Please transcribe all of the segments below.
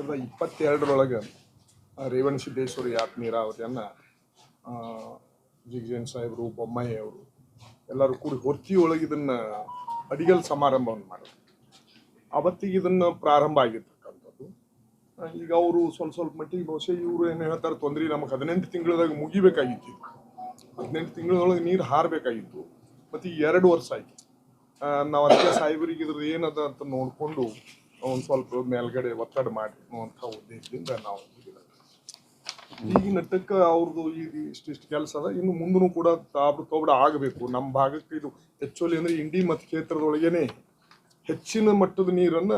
ಸಾವಿರದ ಇಪ್ಪತ್ತೆರಡರೊಳಗೆ ರೇವಣ ಸಿದ್ದೇಶ್ವರಿ ಯಾತ್ ನೀರಾವರಿಯನ್ನು ಜಿಗ್ಜೇನ್ ಸಾಹೇಬರು, ಬೊಮ್ಮಾಯಿ ಅವರು ಎಲ್ಲರೂ ಕೂಡಿ ಹೊತ್ತಿಯೊಳಗೆ ಇದನ್ನು ಅಡಿಗಲ್ ಸಮಾರಂಭವನ್ನು ಮಾಡಿದ್ರು. ಅವತ್ತಿಗೆ ಇದನ್ನು ಪ್ರಾರಂಭ ಆಗಿರ್ತಕ್ಕಂಥದ್ದು. ಈಗ ಅವರು ಸ್ವಲ್ಪ ಸ್ವಲ್ಪ ಮಟ್ಟಿಗೆ ಬಹುಶಃ ಇವರು ಏನು ಹೇಳ್ತಾರೆ, ತೊಂದರೆ ನಮಗೆ ಹದಿನೆಂಟು ತಿಂಗಳದಾಗ ಮುಗಿಬೇಕಾಗಿತ್ತು. ಹದಿನೆಂಟು ತಿಂಗಳೊಳಗೆ ನೀರು ಹಾರಬೇಕಾಗಿತ್ತು. ಮತ್ತು ಎರಡು ವರ್ಷ ಆಯ್ತು. ನಾವು ಅದಕ್ಕೆ ಸಾಹೇಬರಿಗೆ ಇದ್ರದ್ದು ಏನದ ಅಂತ ನೋಡಿಕೊಂಡು ಒಂದು ಸ್ವಲ್ಪ ಮೇಲ್ಗಡೆ ಒತ್ತಡ ಮಾಡಿ ಅನ್ನುವಂಥ ಉದ್ದೇಶದಿಂದ ನಾವು ಈಗಿನ ಈಗ ನಟ್ಟಕ್ಕೆ ಅವ್ರದ್ದು ಈಗ ಇಷ್ಟಿಷ್ಟು ಕೆಲಸ ಅದ. ಇನ್ನು ಮುಂದೂ ಕೂಡ ತಾಬ್ರ ತೋಬಡ ಆಗಬೇಕು. ನಮ್ಮ ಭಾಗಕ್ಕೆ ಇದು ಹೆಚ್ಚುವಲಿ ಅಂದ್ರೆ ಇಂಡಿ ಮತ್ತು ಕ್ಷೇತ್ರದೊಳಗೇನೆ ಹೆಚ್ಚಿನ ಮಟ್ಟದ ನೀರನ್ನ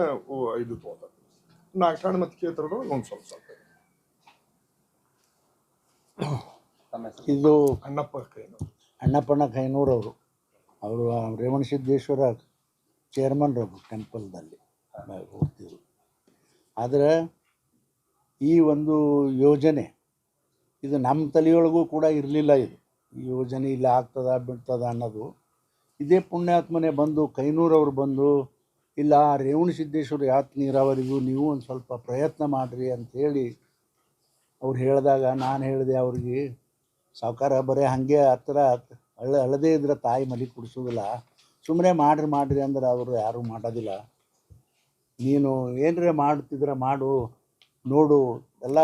ಇದು ತೋದ ನಾಗಠಾಣ ಮತ್ತು ಕ್ಷೇತ್ರದೊಳಗೆ ಒಂದು ಸ್ವಲ್ಪ ಸ್ವಲ್ಪ. ಇದೆ. ಇದು ಅಣ್ಣಪ್ಪ ಕೈನೂರು. ಅಣ್ಣಪ್ಪಣ್ಣ ಕೈನೂರವರು. ಅವರು ರೇವಣ ಸಿದ್ದೇಶ್ವರ ಚೇರ್ಮನ್ ಅವರು ಆದರೆ ಈ ಒಂದು ಯೋಜನೆ, ಇದು ನಮ್ಮ ತಲೆಯೊಳಗೂ ಕೂಡ ಇರಲಿಲ್ಲ ಇದು. ಈ ಯೋಜನೆ ಇಲ್ಲಿ ಆಗ್ತದ ಬಿಡ್ತದ ಅನ್ನೋದು. ಇದೇ ಪುಣ್ಯಾತ್ಮನೆ ಬಂದು, ಕೈನೂರವ್ರು ಬಂದು, ಇಲ್ಲ ರೇವಣ ಸಿದ್ದೇಶ್ವರ ಯಾತ್ ನೀರಾವರಿಗೂ ನೀವು ಒಂದು ಸ್ವಲ್ಪ ಪ್ರಯತ್ನ ಮಾಡಿರಿ ಅಂಥೇಳಿ ಅವ್ರು ಹೇಳಿದಾಗ ನಾನು ಹೇಳಿದೆ ಅವ್ರಿಗೆ, ಸಾವುಕಾರ ಬರೀ ಹಾಗೆ ಹತ್ರ ಅಳ ಅಳದೇ ಇದ್ರೆ ತಾಯಿ ಮಲಿ ಕುಡಿಸೋದಿಲ್ಲ. ಸುಮ್ಮನೆ ಮಾಡಿರಿ ಮಾಡಿರಿ ಅಂದ್ರೆ ಅವರು ಯಾರೂ ಮಾಡೋದಿಲ್ಲ. ನೀನು ಏನರೇ ಮಾಡ್ತಿದ್ರೆ ಮಾಡು, ನೋಡು. ಎಲ್ಲ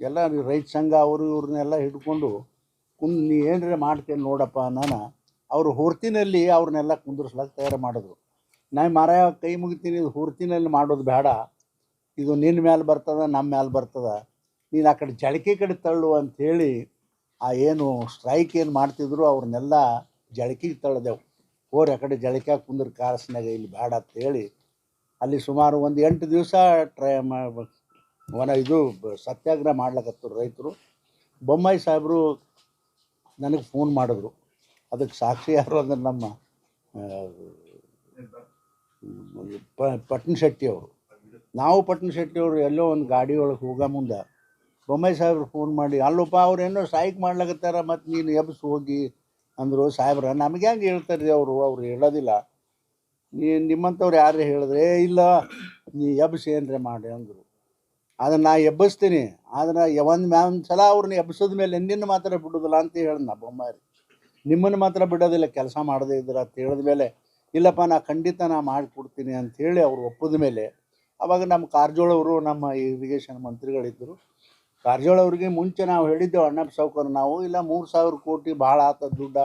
ಎಲ್ಲ ರೈತ ಸಂಘ, ಅವರು ಇವ್ರನ್ನೆಲ್ಲ ಹಿಡ್ಕೊಂಡು ಕುಂದ್, ನೀ ಏನರೇ ಮಾಡ್ತೇನೆ ನೋಡಪ್ಪ ನಾನು. ಅವರು ಹೊರ್ತಿನಲ್ಲಿ ಅವ್ರನ್ನೆಲ್ಲ ಕುಂದಿರ್ಸ್ಲಕ್ಕೆ ತಯಾರು ಮಾಡಿದ್ರು. ನಾನು ಮಾರಾಯ ಕೈ ಮುಗಿತೀನಿ ಹೊರ್ತಿನಲ್ಲಿ ಮಾಡೋದು ಬೇಡ. ಇದು ನಿನ್ನ ಮೇಲೆ ಬರ್ತದ ನಮ್ಮ ಮೇಲೆ ಬರ್ತದ. ನೀನು ಆ ಕಡೆ ಜಳಕೆ ಕಡೆ ತಳ್ಳು ಅಂಥೇಳಿ ಆ ಏನು ಸ್ಟ್ರೈಕ್ ಏನು ಮಾಡ್ತಿದ್ರು ಅವ್ರನ್ನೆಲ್ಲ ಜಳಕಿಗೆ ತಳ್ಳಿದೆವು ಹೋರಿ ಆ ಕಡೆ ಜಳಕ್ಯಾಗ ಕುಂದ್ರ ಕಾರಸ್ನಾಗ ಇಲ್ಲಿ ಬೇಡ ಅಂತೇಳಿ ಅಲ್ಲಿ ಸುಮಾರು ಒಂದು ಎಂಟು ದಿವಸ ಟ್ರೈ ವನ ಇದು ಸತ್ಯಾಗ್ರಹ ಮಾಡ್ಲಕತ್ತರು ರೈತರು. ಬೊಮ್ಮಾಯಿ ಸಾಹೇಬರು ನನಗೆ ಫೋನ್ ಮಾಡಿದ್ರು. ಅದಕ್ಕೆ ಸಾಕ್ಷಿ ಯಾರು ಅಂದ್ರೆ ನಮ್ಮ ಪಟ್ನ ಶೆಟ್ಟಿ ಅವರು. ನಾವು ಪಟ್ನ ಶೆಟ್ಟಿ ಅವರು ಎಲ್ಲೋ ಒಂದು ಗಾಡಿ ಒಳಗೆ ಹೋಗೋ ಮುಂದೆ ಬೊಮ್ಮಾಯಿ ಸಾಹೇಬ್ರು ಫೋನ್ ಮಾಡಿ, ಅಲ್ಲಪ್ಪ ಅವ್ರೇನೋ ಸಾಯ್ಕ್ ಮಾಡ್ಲಕತ್ತಾರ ಮತ್ತು ನೀನು ಎಬ್ಸ್ ಹೋಗಿ ಅಂದರು ಸಾಹೇಬ್ರ. ನಮಗೆ ಹೆಂಗೆ ಹೇಳ್ತಾರೆ ಅವರು? ಅವ್ರು ಹೇಳೋದಿಲ್ಲ. ನೀ ನಿಮ್ಮಂಥವ್ರು ಯಾರು ಹೇಳಿದ್ರೆ ಇಲ್ಲ, ನೀ ಎಬ್ಬಿಸಿ, ಏನ್ರೆ ಮಾಡಿ ಅಂದರು. ಅದನ್ನು ನಾ ಎಬ್ಬಿಸ್ತೀನಿ. ಆದ್ರೆ ಒಂದು ಮ್ಯಾ ಒಂದು ಸಲ ಅವ್ರನ್ನ ಎಬ್ಬಿಸಿದ ಮೇಲೆ ನಿನ್ನ ಮಾತ್ರ ಬಿಡೋದಿಲ್ಲ ಅಂತ ಹೇಳ್ದ ನಾ ಬೊಮ್ಮಾರಿ. ನಿಮ್ಮನ್ನು ಮಾತ್ರ ಬಿಡೋದಿಲ್ಲ, ಕೆಲಸ ಮಾಡದೇ ಇದ್ರೆ ಅಂತ ಹೇಳಿದ ಮೇಲೆ, ಇಲ್ಲಪ್ಪ, ನಾ ಖಂಡಿತ ನಾ ಮಾಡಿಕೊಡ್ತೀನಿ ಅಂಥೇಳಿ ಅವ್ರು ಒಪ್ಪಿದ ಮೇಲೆ, ಅವಾಗ ನಮ್ಮ ಕಾರ್ಜೋಳವರು ನಮ್ಮ ಇರಿಗೇಷನ್ ಮಂತ್ರಿಗಳಿದ್ದರು ಕಾರಜೋಳ ಅವ್ರಿಗೆ ಮುಂಚೆ ನಾವು ಹೇಳಿದ್ದೆವು ಅಣ್ಣಪ್ಪ ಸಾವ್ಕಾರ, ನಾವು ಇಲ್ಲ, ಮೂರು ಸಾವಿರ ಕೋಟಿ ಭಾಳ ಆತ ದುಡ್ಡ,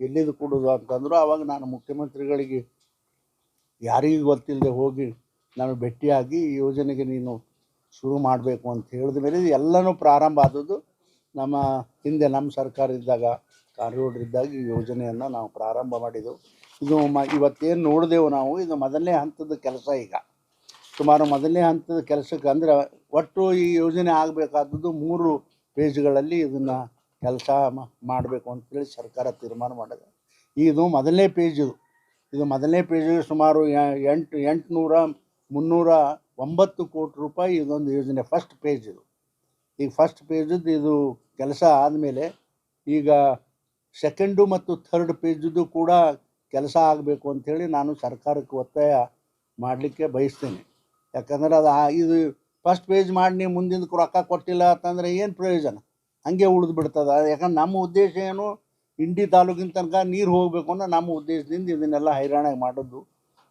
ಎಲ್ಲಿದು ಕೊಡೋದು? ಅಂತಂದರು. ಅವಾಗ ನಾನು ಮುಖ್ಯಮಂತ್ರಿಗಳಿಗೆ ಯಾರಿಗೂ ಗೊತ್ತಿಲ್ಲದೆ ಹೋಗಿ ನಾನು ಭೇಟಿಯಾಗಿ ಈ ಯೋಜನೆಗೆ ನೀನು ಶುರು ಮಾಡಬೇಕು ಅಂತ ಹೇಳಿದ ಮೇಲೆ ಎಲ್ಲನೂ ಪ್ರಾರಂಭ ಆದದ್ದು ನಮ್ಮ ಹಿಂದೆ ನಮ್ಮ ಸರ್ಕಾರ ಇದ್ದಾಗ ಕಾರ್ಯೋಡ್ರಿದ್ದಾಗ ಈ ಯೋಜನೆಯನ್ನು ನಾವು ಪ್ರಾರಂಭ ಮಾಡಿದೆವು. ಇದು ಮ, ಇವತ್ತೇನು ನೋಡಿದೆವು ನಾವು, ಇದು ಮೊದಲನೇ ಹಂತದ ಕೆಲಸ ಈಗ. ಸುಮಾರು ಮೊದಲನೇ ಹಂತದ ಕೆಲಸಕ್ಕೆ ಅಂದ್ರೆ ಒಟ್ಟು ಈ ಯೋಜನೆ ಆಗಬೇಕಾದದ್ದು ಮೂರು ಪೇಜ್ಗಳಲ್ಲಿ ಇದನ್ನು ಕೆಲಸ ಮಾಡಬೇಕು ಅಂತೇಳಿ ಸರ್ಕಾರ ತೀರ್ಮಾನ ಮಾಡಿದೆ. ಇದು ಮೊದಲನೇ ಪೇಜ್ ಇದು ಮೊದಲನೇ ಪೇಜಿಗೆ ಸುಮಾರು ಎಂಟು, ಎಂಟುನೂರ, ಮುನ್ನೂರ ಒಂಬತ್ತು ಕೋಟಿ ರೂಪಾಯಿ ಇದೊಂದು ಯೋಜನೆ ಫಸ್ಟ್ ಪೇಜ್ ಇದು. ಈಗ ಫಸ್ಟ್ ಪೇಜದ್ದು ಇದು ಕೆಲಸ ಆದಮೇಲೆ ಈಗ ಸೆಕೆಂಡು ಮತ್ತು ಥರ್ಡ್ ಪೇಜದ್ದು ಕೂಡ ಕೆಲಸ ಆಗಬೇಕು ಅಂಥೇಳಿ ನಾನು ಸರ್ಕಾರಕ್ಕೆ ಒತ್ತಾಯ ಮಾಡಲಿಕ್ಕೆ ಬಯಸ್ತೇನೆ. ಯಾಕಂದ್ರೆ ಅದು ಇದು ಫಸ್ಟ್ ಪೇಜ್ ಮಾಡಿ ನೀವು ಮುಂದಿನ ರೊಕ್ಕ ಕೊಟ್ಟಿಲ್ಲ ಅಂತಂದರೆ ಏನು ಪ್ರಯೋಜನ? ಹಂಗೆ ಉಳಿದು ಬಿಡ್ತದೆ. ಯಾಕಂದ್ರೆ ನಮ್ಮ ಉದ್ದೇಶ ಏನು? ಇಂಡಿ ತಾಲೂಕಿನ ತನಕ ನೀರು ಹೋಗಬೇಕು ಅನ್ನೋ ನಮ್ಮ ಉದ್ದೇಶದಿಂದ ಇದನ್ನೆಲ್ಲ ಹೈರಾಣಾಗಿ ಮಾಡೋದು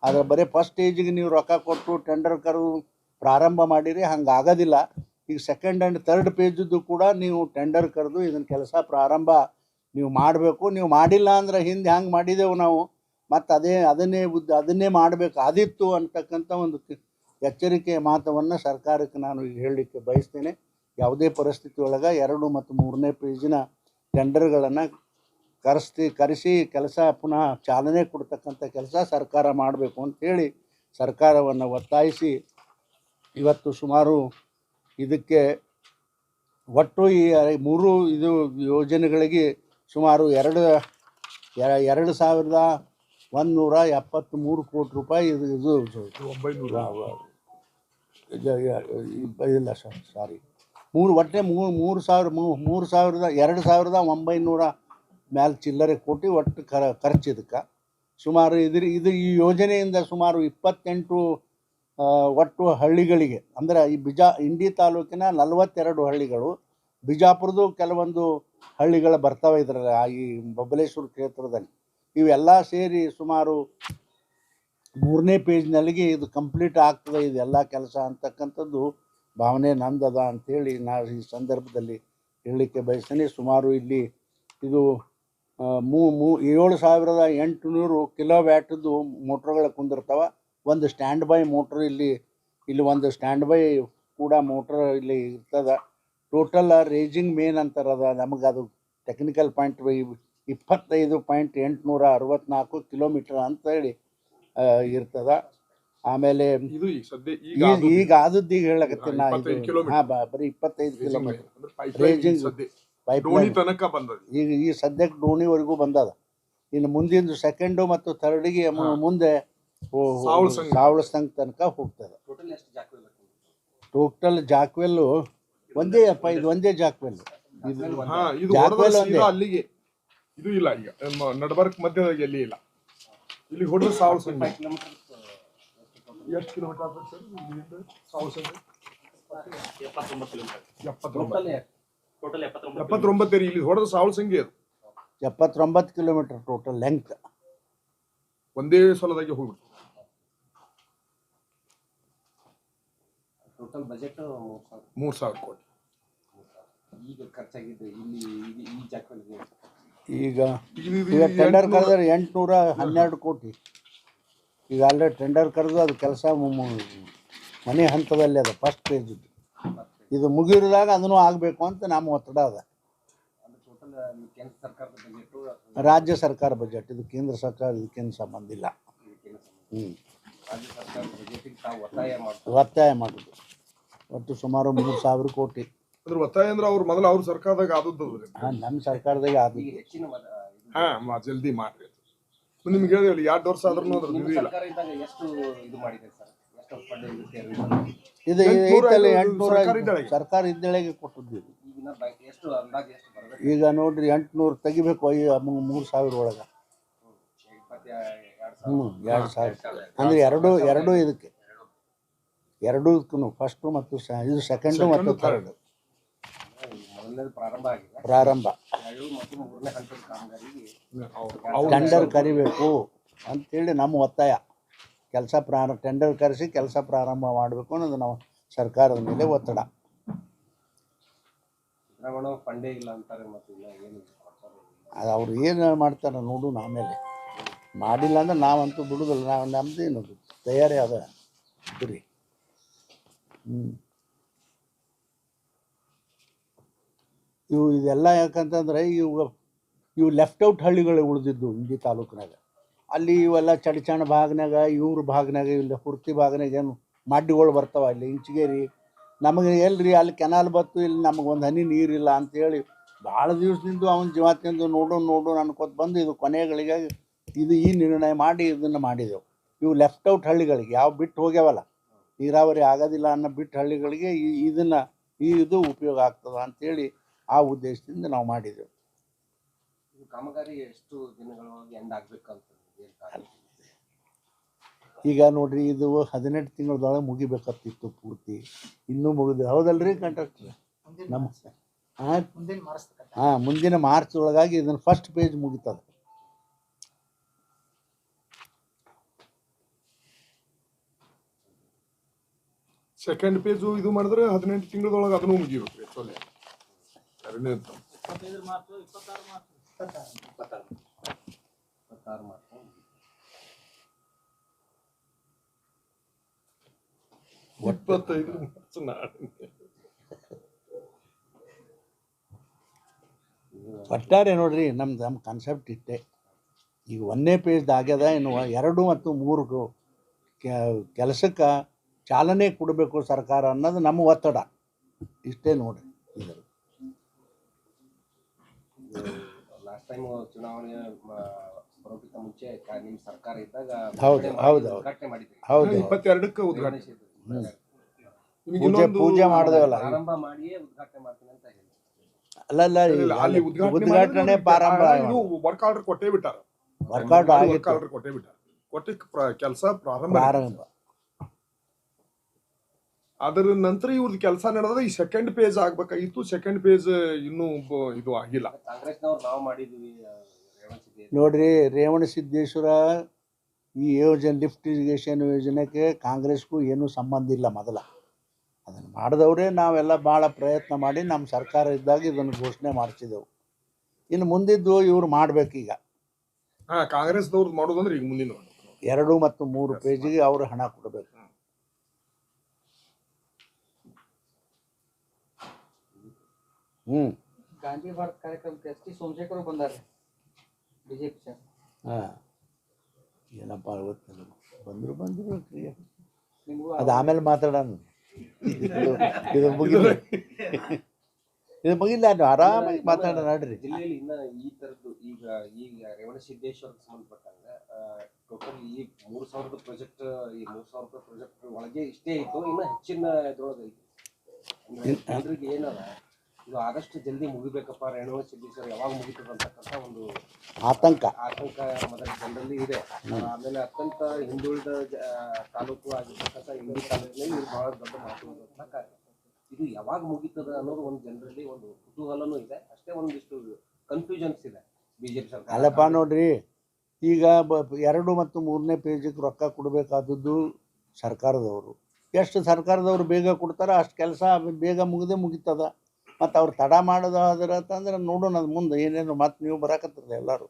ಆದರೆ ಬರೀ ಫಸ್ಟ್ ಸ್ಟೇಜಿಗೆ ನೀವು ರೊಕ್ಕ ಕೊಟ್ಟು ಟೆಂಡರ್ ಕರು ಪ್ರಾರಂಭ ಮಾಡಿರಿ, ಹಂಗೆ ಆಗೋದಿಲ್ಲ. ಈಗ ಸೆಕೆಂಡ್ ಆ್ಯಂಡ್ ತರ್ಡ್ ಪೇಜದ್ದು ಕೂಡ ನೀವು ಟೆಂಡರ್ ಕರೆದು ಇದನ್ನ ಕೆಲಸ ಪ್ರಾರಂಭ ನೀವು ಮಾಡಬೇಕು. ನೀವು ಮಾಡಿಲ್ಲ ಅಂದ್ರೆ ಹಿಂದೆ ಹೆಂಗೆ ಮಾಡಿದೆವು ನಾವು? ಮತ್ತು ಅದೇ, ಅದನ್ನೇ ಉದ್ದು ಅದನ್ನೇ ಮಾಡಬೇಕು ಆದಿತ್ತು ಅಂತಕ್ಕಂಥ ಒಂದು ಎಚ್ಚರಿಕೆಯ ಮಾತವನ್ನು ಸರ್ಕಾರಕ್ಕೆ ನಾನು ಈಗ ಹೇಳಲಿಕ್ಕೆ ಬಯಸ್ತೇನೆ. ಯಾವುದೇ ಪರಿಸ್ಥಿತಿ ಒಳಗೆ ಎರಡು ಮತ್ತು ಮೂರನೇ ಪೇಜಿನ ಟೆಂಡರ್ಗಳನ್ನು ಕರೆಸ್ತಿ ಕರೆಸಿ ಕೆಲಸ ಪುನಃ ಚಾಲನೆ ಕೊಡ್ತಕ್ಕಂಥ ಕೆಲಸ ಸರ್ಕಾರ ಮಾಡಬೇಕು ಅಂಥೇಳಿ ಸರ್ಕಾರವನ್ನು ಒತ್ತಾಯಿಸಿ ಇವತ್ತು ಸುಮಾರು ಇದಕ್ಕೆ ಒಟ್ಟು ಈ ಮೂರು ಇದು ಯೋಜನೆಗಳಿಗೆ ಸುಮಾರು ಎರಡು ಎರಡು ಸಾವಿರದ ಒಂದುನೂರ ಎಪ್ಪತ್ತ್ಮೂರು ಕೋಟಿ ರೂಪಾಯಿ ಇದು ಇದು ಒಂಬೈನೂರ. ಇಲ್ಲ ಸರ್ ಸಾರಿ ಮೂರು ಒಟ್ಟೆ ಮೂರು ಮೂರು ಸಾವಿರ ಮೂರು ಸಾವಿರದ ಎರಡು ಸಾವಿರದ ಒಂಬೈನೂರ ಮ್ಯಾಲೆ ಚಿಲ್ಲರೆ ಕೋಟಿ ಒಟ್ಟು ಖರ ಖರ್ಚು ಇದಕ್ಕೆ ಸುಮಾರು ಇದ್ರ ಇದು ಈ ಯೋಜನೆಯಿಂದ ಸುಮಾರು ಇಪ್ಪತ್ತೆಂಟು ಒಟ್ಟು ಹಳ್ಳಿಗಳಿಗೆ, ಅಂದರೆ ಈ ಬಿಜಾ, ಇಂಡಿ ತಾಲೂಕಿನ ನಲವತ್ತೆರಡು ಹಳ್ಳಿಗಳು ಬಿಜಾಪುರದ್ದು ಕೆಲವೊಂದು ಹಳ್ಳಿಗಳು ಬರ್ತವೆ ಇದರಲ್ಲಿ ಈ ಬಬಲೇಶ್ವರ ಕ್ಷೇತ್ರದಲ್ಲಿ. ಇವೆಲ್ಲ ಸೇರಿ ಸುಮಾರು ಮೂರನೇ ಪೇಜ್ನಲ್ಲಿಗೆ ಇದು ಕಂಪ್ಲೀಟ್ ಆಗ್ತದೆ ಇದೆಲ್ಲ ಕೆಲಸ ಅಂತಕ್ಕಂಥದ್ದು ಭಾವನೆ ನಂದದ ಅಂತೇಳಿ ನಾನು ಈ ಸಂದರ್ಭದಲ್ಲಿ ಹೇಳಲಿಕ್ಕೆ ಬಯಸ್ತೇನೆ. ಸುಮಾರು ಇಲ್ಲಿ ಇದು ಮೂ ಮೂ ಏಳು ಸಾವಿರದ ಎಂಟುನೂರು ಕಿಲೋ ವ್ಯಾಟ್ದು ಮೋಟ್ರ್ಗಳು ಕುಂದಿರ್ತಾವೆ. ಒಂದು ಸ್ಟ್ಯಾಂಡ್ ಬೈ ಮೋಟ್ರ್ ಇಲ್ಲಿ ಇಲ್ಲಿ ಒಂದು ಸ್ಟ್ಯಾಂಡ್ ಬೈ ಕೂಡ ಮೋಟ್ರ್ ಇಲ್ಲಿ ಇರ್ತದೆ. ಟೋಟಲ್ ರೇಜಿಂಗ್ ಮೇನ್ ಅಂತಾರದ ನಮಗೆ ಅದು ಟೆಕ್ನಿಕಲ್ ಪಾಯಿಂಟ್ ಇಪ್ಪತ್ತೈದು ಪಾಯಿಂಟ್ ಎಂಟುನೂರ ಅರವತ್ನಾಲ್ಕು ಕಿಲೋಮೀಟರ್ ಅಂತೇಳಿ ಇರ್ತದ. ಆಮೇಲೆ ಈಗ ಆದದ್ದು ಈಗ ಹೇಳಕತ್ತೀನಿ ನಾ. ಹಾಂ ಬರೀ ಇಪ್ಪತ್ತೈದು ಕಿಲೋಮೀಟರ್. line. ಈಗ ಪೈಪ್ ತನಕ ಬಂದದ ಈಗ ಈ ಸದ್ಯಕ್ಕೆ ಡೋಣಿವರೆಗೂ ಬಂದದ. ಇನ್ನು ಮುಂದಿನ ಸೆಕೆಂಡು ಮತ್ತು ಥರ್ಡಿಗೆ ಮುಂದೆ ಸಾವಳ ಸಂಘ. ಸಾವಳ ಸಂಘ ತನಕ ಹೋಗ್ತದೆ. ಟೋಟಲ್ ಎಷ್ಟು ಜಾಗ ಟೋಟಲ್ ಜಾಕ್ವೆಲ್ಲು ಒಂದೇ ಅಪ್ಪ ಇದು ಒಂದೇ ಜಾಕ್ವೆಲ್. ಇದು ಹಾ ಇದು ಜಾಕ್ವೆಲ್ ಹೊಡೆದ ಒಂದೇ. ಅಲ್ಲಿಗೆ. ಇದು ಇಲ್ಲ ಈಗ. ನಮ್ಮ ನಡಬರ್ಕ್ ಮಧ್ಯದಾಗ ಎಲ್ಲಿ ಇಲ್ಲ. ಇಲ್ಲಿ ಹೊಡೆದ್ರೆ ಸಾವಿರ ಸಂಖ್ಯೆ ಕಿಲೋಮೀಟರ್ ಎಷ್ಟು ಕಿಲೋಮೀಟರ್ ಆಗ್ತದೆ ಸರ್? ಇಲ್ಲಿಂದ ಸಾವಿರ ಸಂಖ್ಯೆ ಎಪ್ಪತ್ತೊಂಬತ್ತು ಕಿಲೋಮೀಟರ್. ಎಪ್ಪತ್ತೊಂಬತ್ತು. ಟೋಟಲ್ ಎಪ್ಪತ್ತೊಂಬತ್ತು ಇಲ್ಲಿ ಹೊಡೆದ ಸಾವಿರ ಸಂಖ್ಯೆ ಅದು. ಎಪ್ಪತ್ತೊಂಬತ್ತು ಕಿಲೋಮೀಟರ್ ಟೋಟಲ್ ಲೆಂತ್ ಒಂದೇ ಸಲದಾಗೆ ಹೋಗ್ಬಿಡ್ತು. ಟೋಟಲ್ ಬಜೆಟ್ ಮೂರು ಸಾವಿರ ಕೋಟಿ. ಈಗ ಖರ್ಚಾಗಿದ್ದು ಇಲ್ಲಿ ಈಗ ಈ ಜಾಗದಲ್ಲಿ ಈಗ ಈಗ ಟೆಂಡರ್ ಎಂಟ್ನೂರ- ಕರೆದ್ರೆ ಎಂಟುನೂರ ಹನ್ನೆರಡು ಕೋಟಿ. ಈಗ ಆಲ್ರೆಡಿ ಟೆಂಡರ್ ಕರೆದು ಅದು ಕೆಲಸ ಮನೆ ಹಂತದಲ್ಲಿ ಅದು ಫಸ್ಟ್ ಪೇಜ್ ಇದು ಮುಗಿರಿದಾಗ ಅದನ್ನು ಆಗಬೇಕು ಅಂತ ನಮ್ಮ ಒತ್ತಡ ಅದ. ಅಂದ್ರೆ ಟೋಟಲ್ ಕೇಂದ್ರ ಸರ್ಕಾರದ ಬಜೆಟ್ ರಾಜ್ಯ ಸರ್ಕಾರ ಬಜೆಟ್ ಇದು ಕೇಂದ್ರ ಸರ್ಕಾರ ಇದಕ್ಕೇನು ಸಂಬಂಧ ಇಲ್ಲ. ಹ್ಞೂ ಒತ್ತಾಯ ಮಾಡುದು. ಒತ್ತಾಯ ಮಾಡೋದು ಒಟ್ಟು ಸುಮಾರು ಮೂರು ಸಾವಿರ ಕೋಟಿ. ಅದ್ರ ಒತ್ತಾಯ ಅಂದ್ರೆ ಅವ್ರು ಮೊದಲು ಅವ್ರ ಸರ್ಕಾರದಾಗ ಆದದ್ದು ಅದ್ರಿ. ಹಾಂ ನಮ್ಮ ಸರ್ಕಾರದಾಗ ಆದ ಹಾ ಜಲ್ದಿ ಮಾಡ್ರಿ. ನಿಮ್ಗೆ ಹೇಳಿದ್ರಿ ಎರಡು ವರ್ಷ ಆದ್ರೂ ಅದ್ರ ಎಷ್ಟು ಇದು ಮಾಡಿದೆ ಸರ್? ಇದು ಐತಲ್ಲ ಐದು ಎಂಟುನೂರ ಸರ್ಕಾರ ಇದ್ದಳೆಗೆ. ಕೊಟ್ಟದ್ದು ಇದು ಬ್ಯಾಂಕ್ ಎಷ್ಟು ಅಂದಾಜು ಎಷ್ಟು ಬರಬೇಕು? ಈಗ ನೋಡ್ರಿ ಎಂಟುನೂರು ತೆಗಿಬೇಕು ಐ ಮೂರು ಸಾವಿರ ಒಳಗೆ. ಹ್ಞೂ ಸಾವಿರ. ಎರಡು ಸಾವಿರ ಅಂದರೆ ಎರಡು ಎರಡು ಇದಕ್ಕೆ. ಎರಡೂ ಫಸ್ಟು ಮತ್ತು ಸ- ಇದು ಸೆಕೆಂಡು ಮತ್ತು. ಥರ್ಡ್ ಮೊದಲನೇದು ಪ್ರಾರಂಭ ಆಗಿದೆ. ಪ್ರಾರಂಭ. ಎರಡು ಮತ್ತು ಮೂರನೇ ಹಂತದ ಕಾಮಗಾರಿಗೆ ಅವ್ರು- ಅವ್ರು ಟೆಂಡರ್ ಕರಿಬೇಕು ಅಂತೇಳಿ ನಮ್ಮ ಒತ್ತಾಯ. ಕೆಲಸ ಪ್ರಾರಂಭ ಟೆಂಡರ್ ಕರೆಸಿ ಕೆಲಸ ಪ್ರಾರಂಭ ಮಾಡಬೇಕು ಅನ್ನೋದು ನಾವು ಸರ್ಕಾರದ ಮೇಲೆ ಒತ್ತಡ. ಏನು. ಅದು ಅವ್ರು ಏನು ಮಾಡ್ತಾರೆ ನೋಡು ಆಮೇಲೆ ಮಾಡಿಲ್ಲ ಅಂದ್ರೆ ನಾವಂತೂ ಬಿಡುದಿಲ್ಲ ನಾವು ನಮ್ದೇನು ತಯಾರಿ ಅದ ಗುರಿ. ಹ್ಞೂ ಇವು ಇದೆಲ್ಲ ಯಾಕಂತಂದ್ರೆ ಇವು ಇವು ಲೆಫ್ಟ್ ಔಟ್ ಹಳ್ಳಿಗಳು ಉಳಿದಿದ್ದು ಇಂಡಿ ತಾಲೂಕಿನಾಗ. ಅಲ್ಲಿ ಇವೆಲ್ಲ ಚಡಚಣ ಭಾಗನಾಗ, ಇವ್ರ ಭಾಗನಾಗ, ಇಲ್ಲಿ ಹುರ್ತಿ ಭಾಗನಾಗ ಏನು ಮಡ್ಡಿಗಳು ಬರ್ತಾವ ಅಲ್ಲಿ ಇಂಚಿಗೇರಿ. ನಮಗೆ ಎಲ್ರಿ ಅಲ್ಲಿ ಕೆನಾಲ್ ಬತ್ತು, ಇಲ್ಲಿ ನಮಗೆ ಒಂದು ಹನಿ ನೀರಿಲ್ಲ ಅಂತೇಳಿ ಭಾಳ ದಿವಸದಿಂದ ಅವನ ಜೀವ ತಿಂದು ನೋಡು ನೋಡು ಅನ್ಕೋತ ಬಂದು ಇದು ಕೊನೆಗಳಿಗೆ ಇದು ಈ ನಿರ್ಣಯ ಮಾಡಿ ಇದನ್ನು ಮಾಡಿದೆವು. ಇವು ಲೆಫ್ಟ್ ಔಟ್ ಹಳ್ಳಿಗಳಿಗೆ, ಯಾವ ಬಿಟ್ಟು ಹೋಗ್ಯಾವಲ್ಲ, ನೀರಾವರಿ ಆಗೋದಿಲ್ಲ ಅನ್ನೋ ಬಿಟ್ಟು ಹಳ್ಳಿಗಳಿಗೆ ಈ ಇದನ್ನು, ಈ ಇದು ಉಪಯೋಗ ಆಗ್ತದ ಅಂತೇಳಿ ಆ ಉದ್ದೇಶದಿಂದ ನಾವು ಮಾಡಿದೆವು. ಕಾಮಗಾರಿ ಎಷ್ಟು ದಿನಗಳೊಳಗೆ ಎಂಡ್ ಆಗ್ಬೇಕಂತ? ಈಗ ನೋಡ್ರಿ ಇದು ಹದಿನೆಂಟು ತಿಂಗಳದೊಳಗೆ ಮುಗಿಬೇಕಾಗ್ತಿತ್ತು ಪೂರ್ತಿ. ಇನ್ನೂ ಮುಗಿದು ಹೌದಲ್ರಿ ಕಾಂಟ್ರಾಕ್ಟ್ರ್ ನಮ್ಮ ಹಾಂ ಮುಂದಿನ ಮಾರ್ಸ್ತಕ್ಕಂಥ ಹಾಂ ಮುಂದಿನ ಮಾರ್ಚ್ ಒಳಗಾಗಿ ಇದನ್ನ ಫಸ್ಟ್ ಪೇಜ್ ಮುಗಿತದ. ಸೆಕೆಂಡ್ ಪೇಜು ಇದು ಮಾಡಿದ್ರೆ ಹದಿನೆಂಟು ತಿಂಗಳದೊಳಗೆ ಅದನ್ನು ಮುಗಿಬೇಕು ಆಕ್ಚುಲಿ ಎರಡನೇ ಇಪ್ಪತ್ತೈದು ಮಾರ್ಚ್ ಇಪ್ಪತ್ತಾರು ಮಾರ್ಚ್ ಇಪ್ಪತ್ತಾರು ಇಪ್ಪತ್ತಾರು ಇಪ್ಪತ್ತಾರು ಮಾರ್ಚ್ ಇಪ್ಪತ್ತೈದು ಮಾರ್ಚ್ ನಾಳೆ ಒಟ್ಟಾರೆ ನೋಡ್ರಿ ನಮ್ದು ನಮ್ಮ ಕಾನ್ಸೆಪ್ಟ್ ಇತ್ತೆ ಈಗ ಒಂದನೇ ಪೇಜ್ ಆಗ್ಯದ ಏನು ಎರಡು ಮತ್ತು ಮೂರು ಕೆಲಸಕ್ಕೆ ಚಾಲನೆ ಕೊಡಬೇಕು ಸರ್ಕಾರ ಅನ್ನೋದು ನಮ್ಮ ಒತ್ತಡ. ಇಷ್ಟೇ ನೋಡ್ರಿ. ಲಾಸ್ಟ್ ಟೈಮ್ ಚುನಾವಣೆ ಮುಂಚೆ ನಿಮ್ಮ ಸರ್ಕಾರ ಇದ್ದಾಗ ಹೌದು, ಹೌದು, ಮಾಡಿ ಹೌದು. ಇಪ್ಪತ್ತೆರಡಕ್ಕೆ. ನಿಮಗೆ ಪೂಜೆ ಪೂಜೆ ಮಾಡಿದೆವಲ್ಲ. ಪ್ರಾರಂಭ ಮಾಡಿಯೇ ಉದ್ಘಾಟನೆ ಮಾಡ್ತೀನಿ ಅಂತ ಹೇಳಿ ಅಲ್ಲಲ್ಲ ಇಲ್ಲ, ಅಲ್ಲಿ ಉದ್ಘಾಟನೆ ಪ್ರಾರಂಭ ವರ್ಕ್ ಆರ್ಡರ್ ಕೊಟ್ಟೇ ಬಿಟ್ಟಾರ. ವರ್ಕ್ ಆರ್ಡರ್ ಕೊಟ್ಟೇ ಬಿಟ್ಟಾರ. ಕೊಟ್ಟ ಕೆಲಸ ಪ್ರಾರಂಭ ಪ್ರಾರಂಭ. ಅದರ ನಂತರ ಇವ್ರದ್ದು ಕೆಲಸ ನಡೆದ ಈ ಸೆಕೆಂಡ್ ಪೇಜ್ ಆಗ್ಬೇಕಾಗಿತ್ತು. ಸೆಕೆಂಡ್ ಪೇಜ್ ಇನ್ನೂ ಇದು ಆಗಿಲ್ಲ. ಕಾಂಗ್ರೆಸ್ನವ್ರು ನಾವು ಮಾಡಿದ್ವಿ ನೋಡ್ರಿ ರೇವಣ ಸಿದ್ದೇಶ್ವರ ಈ ಯೋಜನೆ ಲಿಫ್ಟ್ ಇರಿಗೇಷನ್ ಯೋಜನೆಗೆ ಕಾಂಗ್ರೆಸ್ಗೂ ಏನೂ ಸಂಬಂಧ ಇಲ್ಲ ಮೊದಲ. ಅದನ್ನು ಮಾಡಿದವರೇ ನಾವೆಲ್ಲ ಭಾಳ ಪ್ರಯತ್ನ ಮಾಡಿ ನಮ್ಮ ಸರ್ಕಾರ ಇದ್ದಾಗ ಇದನ್ನು ಘೋಷಣೆ ಮಾಡಿಸಿದೆವು. ಇನ್ನು ಮುಂದಿದ್ದು ಇವ್ರು ಮಾಡಬೇಕೀಗ. ಹಾಂ ಕಾಂಗ್ರೆಸ್ದವ್ರದ್ದು ಮಾಡೋದಂದ್ರೆ ಈಗ ಮುಂದಿನ ಎರಡು ಮತ್ತು ಮೂರು ಪೇಜಿಗೆ ಅವರು ಹಣ ಕೊಡಬೇಕು. ಹ್ಞೂ ಗಾಂಧಿ ಭಾರತ್ ಕಾರ್ಯಕ್ರಮಕ್ಕೆ ಎಸ್ ಟಿ ಸೋಮಶೇಖರ್ ಬಂದಾರೆ ಬಿಜೆಪಿ ಸರ್ ಹಾಂ. ಏನಪ್ಪ ಗೊತ್ತಿಲ್ಲ ಬಂದರು ಬಂದರು ಕ್ರಿಯೆ ಅದು ಆಮೇಲೆ ಮಾತಾಡೋಣ. ಇದು ಮುಗಿಲ್ಲ ಇದು ಮುಗಿಲ್ಲ ನೀವು ಆರಾಮಾಗಿ ಮಾತಾಡೋಣ ನೋಡ್ರಿ. ಜಿಲ್ಲೆಯಲ್ಲಿ ಇನ್ನ ಈ ತರದ್ದು ಈಗ ಈಗ ರೇವಣ ಸಿದ್ದೇಶ್ವರ ಸಂಬಂಧಪಟ್ಟಂಗ ಟೋಟಲ್ ಈ ಮೂರು ಸಾವಿರದ ಪ್ರಾಜೆಕ್ಟ್ ಈ ಮೂರು ಸಾವಿರ ರೂಪಾಯಿ ಪ್ರಾಜೆಕ್ಟ್ ಒಳಗೆ ಇಷ್ಟೇ ಇತ್ತು ಇನ್ನ ಹೆಚ್ಚಿನ ಇದ್ರೊಳಗೆ ಐತಿ ಅಂದ್ರೆ ಏನದ? ಇದು ಆದಷ್ಟು ಜಲ್ದಿ ಮುಗಿಬೇಕಪ್ಪ ರೇವಣ ಸಿದ್ದೇಶ್ವರ ಯಾವಾಗ ಮುಗಿತದೆ ಅಂತಕ್ಕಂಥ ಒಂದು ಆತಂಕ. ಆತಂಕ ಮೊದಲ ಜನರಲ್ಲಿ ಇದೆ. ಆಮೇಲೆ ಅತ್ಯಂತ ಹಿಂದುಳಿದ ತಾಲೂಕು ಆಗಿರ್ತಕ್ಕಂಥ ಇಂಡಿ ತಾಲೂಕಿನಲ್ಲಿ ಇದು ಬಹಳ ದೊಡ್ಡ ಮಹತ್ವದ ಕಾರ್ಯ. ಇದು ಯಾವಾಗ ಮುಗಿತದೆ ಅನ್ನೋದು ಒಂದು ಜನರಲ್ಲಿ ಒಂದು ಕುತೂಹಲನೂ ಇದೆ. ಅಷ್ಟೇ ಒಂದಿಷ್ಟು ಕನ್ಫ್ಯೂಷನ್ಸ್ ಇದೆ ಬಿಜೆಪಿ ಸರ್ಕಾರ. ಅಲ್ಲಪ್ಪ ನೋಡ್ರಿ ಈಗ ಬ ಎರಡು ಮತ್ತು ಮೂರನೇ ಪೇಜಿಗೆ ರೊಕ್ಕ ಕೊಡಬೇಕಾದದ್ದು ಸರ್ಕಾರದವರು. ಎಷ್ಟು ಸರ್ಕಾರದವರು ಬೇಗ ಕೊಡ್ತಾರೋ ಅಷ್ಟು ಕೆಲಸ ಬೇಗ ಮುಗಿದೇ ಮುಗಿತದ. ಮತ್ತು ಅವ್ರು ತಡ ಮಾಡೋದಾದ್ರೆ ಅಂತಂದ್ರೆ ನೋಡೋಣ ಅದು ಮುಂದೆ ಏನೇನು ಮತ್ತೆ ನೀವು ಬರಾಕತ್ತಿರಲ್ಲ ಎಲ್ಲರೂ.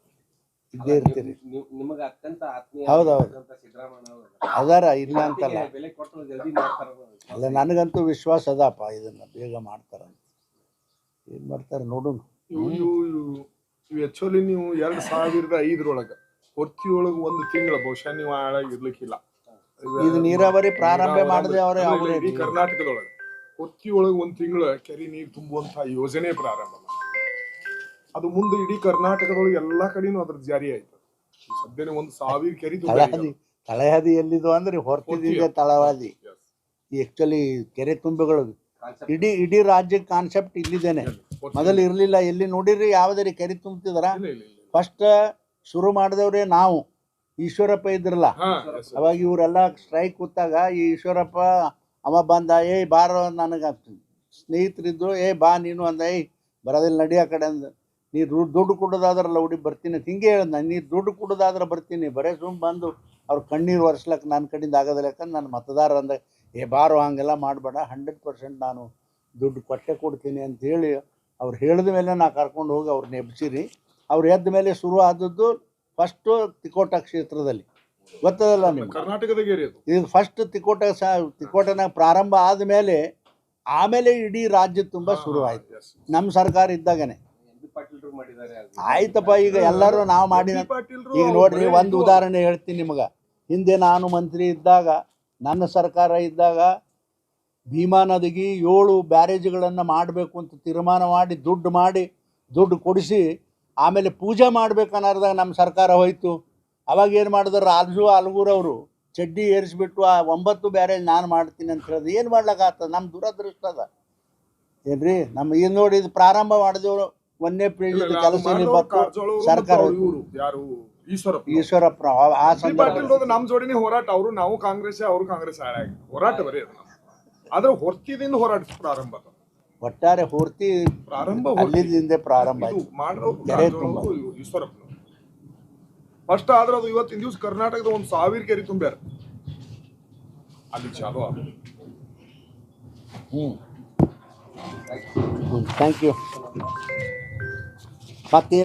ಇದ್ದೇ ಇರ್ತೀರಿ. ನಿಮ್- ನಿಮಗೆ ಅತ್ಯಂತ ಆತ್ಮೀಯ ಹೌದು, ಹೌದು. ಅವರು. ಅದಾರ ಇಲ್ಲ ಅಂತಲ್ಲ. ಮಾತಿಗೆ ಬೆಲೆ ಕೊಟ್ಟು ಜಲ್ದಿ ಮಾಡ್ತಾರ ಅಲ್ಲ ನನಗಂತೂ ವಿಶ್ವಾಸ ಅದಪ್ಪ ಇದನ್ನ ಬೇಗ ಮಾಡ್ತಾರಂತ ಏನು ಮಾಡ್ತಾರೆ ನೋಡೋಣ. ಆಕ್ಚುಲಿ ನೀವು ಎರಡ್ ಸಾವಿರದ ಐದರೊಳಗ ಹೊತ್ತಿಯೊಳಗ ಒಂದು ತಿಂಗಳ ಬಹುಶಃ ನೀವು ಇರ್ಲಿಕ್ಕಿಲ್ಲ. ಇದು ನೀರಾವರಿ ಪ್ರಾರಂಭ ಮಾಡಿದೆ ಅವರೇ ಅವರೇ ಕರ್ನಾಟಕದೊಳಗೆ. ಹೊತ್ತಿಯೊಳಗ ಒಂದು ತಿಂಗಳ ಕೆರೆ ನೀರು ತುಂಬುವಂತ ಯೋಜನೆ ಪ್ರಾರಂಭ ಅದು ಮುಂದೆ ಇಡೀ ಕರ್ನಾಟಕದೊಳಗೆ ಎಲ್ಲಾ ಕಡೆನೂ ಅದ್ರ ಜಾರಿ ಆಯ್ತು. ಸದ್ಯನೇ ಒಂದು ಸಾವಿರ ಕೆರೆ ತಳಹದಿ ತಳಹದಿ ಎಲ್ಲಿದು ಅಂದ್ರೆ ಹೊರತಿದ್ದ ತಳವಾದಿ ಆ್ಯಕ್ಚುಲಿ ಕೆರೆ ತುಂಬಿಗಳು ಇಡೀ ಇಡೀ ರಾಜ್ಯ ಕಾನ್ಸೆಪ್ಟ್ ಇಲ್ಲಿದ್ದೇನೆ. ಮೊದಲು ಇರಲಿಲ್ಲ. ಎಲ್ಲಿ ನೋಡಿರಿ ಯಾವ್ದಾರಿ ಕೆರೆ ತುಂಬ್ತಿದಾರ? ಫಸ್ಟ್ ಶುರು ಮಾಡಿದವ್ರೆ ನಾವು. ಈಶ್ವರಪ್ಪ ಇದ್ರಲ್ಲ. ಅವಾಗ ಇವರೆಲ್ಲ ಸ್ಟ್ರೈಕ್ ಕೂತಾಗ ಈ ಈಶ್ವರಪ್ಪ ಅವ ಬಂದ, ಏಯ್, ಬಾರೋ ನನಗೆ. ಸ್ನೇಹಿತರಿದ್ರು, ಏ, ಬಾ ನೀನು ಅಂದ, ಏಯ್, ಬರೋದಿಲ್ಲ, ನಡಿ ಆ ಕಡೆ ಅಂದ. ನೀ ದುಡ್ಡು ಕೊಡೋದಾದ್ರಲ್ಲ ಹುಡಿ ಬರ್ತೀನಿ. ಹಿಂಗೆ ಹೇಳ್ದ ನೀರು ದುಡ್ಡು ಕೊಡೋದಾದ್ರೆ ಬರ್ತೀನಿ, ಬರೇ ಸುಮ್ಮ ಬಂದು ಅವ್ರು ಕಣ್ಣೀರು ಒರೆಸ್ಲಕ್ಕೆ ನನ್ನ ಕಡೆಯಿಂದ ಆಗೋದಿಲ್ಲ, ಯಾಕಂದ್ರೆ ನಾನು ಮತದಾರ ಅಂದ, ಏ, ಬಾರೋ, ಹಂಗೆಲ್ಲ ಮಾಡಬೇಡ ಹಂಡ್ರೆಡ್ ಪರ್ಸೆಂಟ್ ನಾನು ದುಡ್ಡು ಕೊಟ್ಟೆ ಕೊಡ್ತೀನಿ ಅಂಥೇಳಿ ಅವ್ರು ಹೇಳಿದ ಮೇಲೆ ನಾ ಕರ್ಕೊಂಡು ಹೋಗಿ ಅವ್ರನ್ನ ಎಬ್ಸಿರಿ. ಅವ್ರು ಎದ್ದ ಮೇಲೆ ಶುರು ಆದದ್ದು ಫಸ್ಟು ತಿಕೋಟ ಕ್ಷೇತ್ರದಲ್ಲಿ. ಗೊತ್ತದಲ್ಲ ನಿಮ್ಗೆ? ಅದು. ಇದು ಫಸ್ಟ್ ತಿಕೋಟ ಸ ತಿಕೋಟನ ಪ್ರಾರಂಭ ಆದಮೇಲೆ ಆಮೇಲೆ ಇಡೀ ರಾಜ್ಯ ತುಂಬ ಶುರು ಆಯ್ತು. Yes. ನಮ್ಮ ಸರ್ಕಾರ ಇದ್ದಾಗನೆ. ಆಯ್ತಪ್ಪ ಈಗ ಎಲ್ಲರೂ ನಾವು ಮಾಡಿದ ಬಿ. ಈಗ ನೋಡ್ರಿ ಒಂದು ಉದಾಹರಣೆ ಹೇಳ್ತೀನಿ ನಿಮಗೆ. ಹಿಂದೆ ನಾನು ಮಂತ್ರಿ ಇದ್ದಾಗ ನನ್ನ ಸರ್ಕಾರ ಇದ್ದಾಗ ಭೀಮಾ ನದಿಗೆ ಏಳು ಬ್ಯಾರೇಜ್ಗಳನ್ನು ಮಾಡಬೇಕು ಅಂತ ತೀರ್ಮಾನ ಮಾಡಿ ದುಡ್ಡು ಮಾಡಿ ದುಡ್ಡು ಕೊಡಿಸಿ ಆಮೇಲೆ ಪೂಜೆ ಮಾಡ್ಬೇಕು ಅನ್ನೋದಾಗ ನಮ್ಮ ಸರ್ಕಾರ ಹೋಯ್ತು. ಅವಾಗ ಏನು ಮಾಡಿದ್ರು? ರಾಜು ಅಲ್ಗೂರವರು ಚಡ್ಡಿ ಏರಿಸ್ಬಿಟ್ಟು ಆ ಒಂಬತ್ತು ಬ್ಯಾರೇಜ್ ನಾನು ಮಾಡ್ತೀನಿ ಅಂತ ಹೇಳಿದ್ರು ಏನು ಮಾಡ್ಲಿಕ್ಕಾಗ್ತದೆ ನಮ್ಮ ದುರದೃಷ್ಟ ಅದ. ಏನ್ರಿ? ನಮ್ಮ ಇದು ನೋಡಿ ಇದು ಪ್ರಾರಂಭ ಮಾಡಿದವರು ಒಂದೇ ಪೀಳಿಗೆ ಕೆಲಸ ಸರ್ಕಾರ. ಈಶ್ವರಪ್ಪ. ಈಶ್ವರಪ್ಪ ಆ- ಸಂದರ್ಭದಲ್ಲಿ. ನಮ್ಮ ಜೋಡಿನೇ ಹೋರಾಟ. ಅವರು ನಾವು ಕಾಂಗ್ರೆಸ್ ಅವರು ಕಾಂಗ್ರೆಸ್ ಹೋರಾಟ ಬರೀ. ಆದ್ರೆ ಹೊರ್ತಿದಿಂದ ಹೋರಾಟ ಪ್ರಾರಂಭ ಒಟ್ಟಾರೆ ಹೊರ್ತಿ ಪ್ರಾರಂಭ. ಅಲ್ಲಿಂದ ಪ್ರಾರಂಭ ಆಯ್ತು. ಮಾಡೋರು ಕೆರೆ ಕಾರಜೋಳರು ಈಶ್ವರಪ್ಪನವರು ಫಸ್ಟ್ ಆದ್ರೆ ಅದು ಇವತ್ತಿನ ದಿವಸ ಕರ್ನಾಟಕದ ಒಂದು ಸಾವಿರ ಕೆರೆ ತುಂಬ್ಯಾರ ಅಲ್ಲಿ ಚಾಲು ಆದ ಹ್ಞೂ ಥ್ಯಾಂಕ್ ಯು ಮತ್ತೆ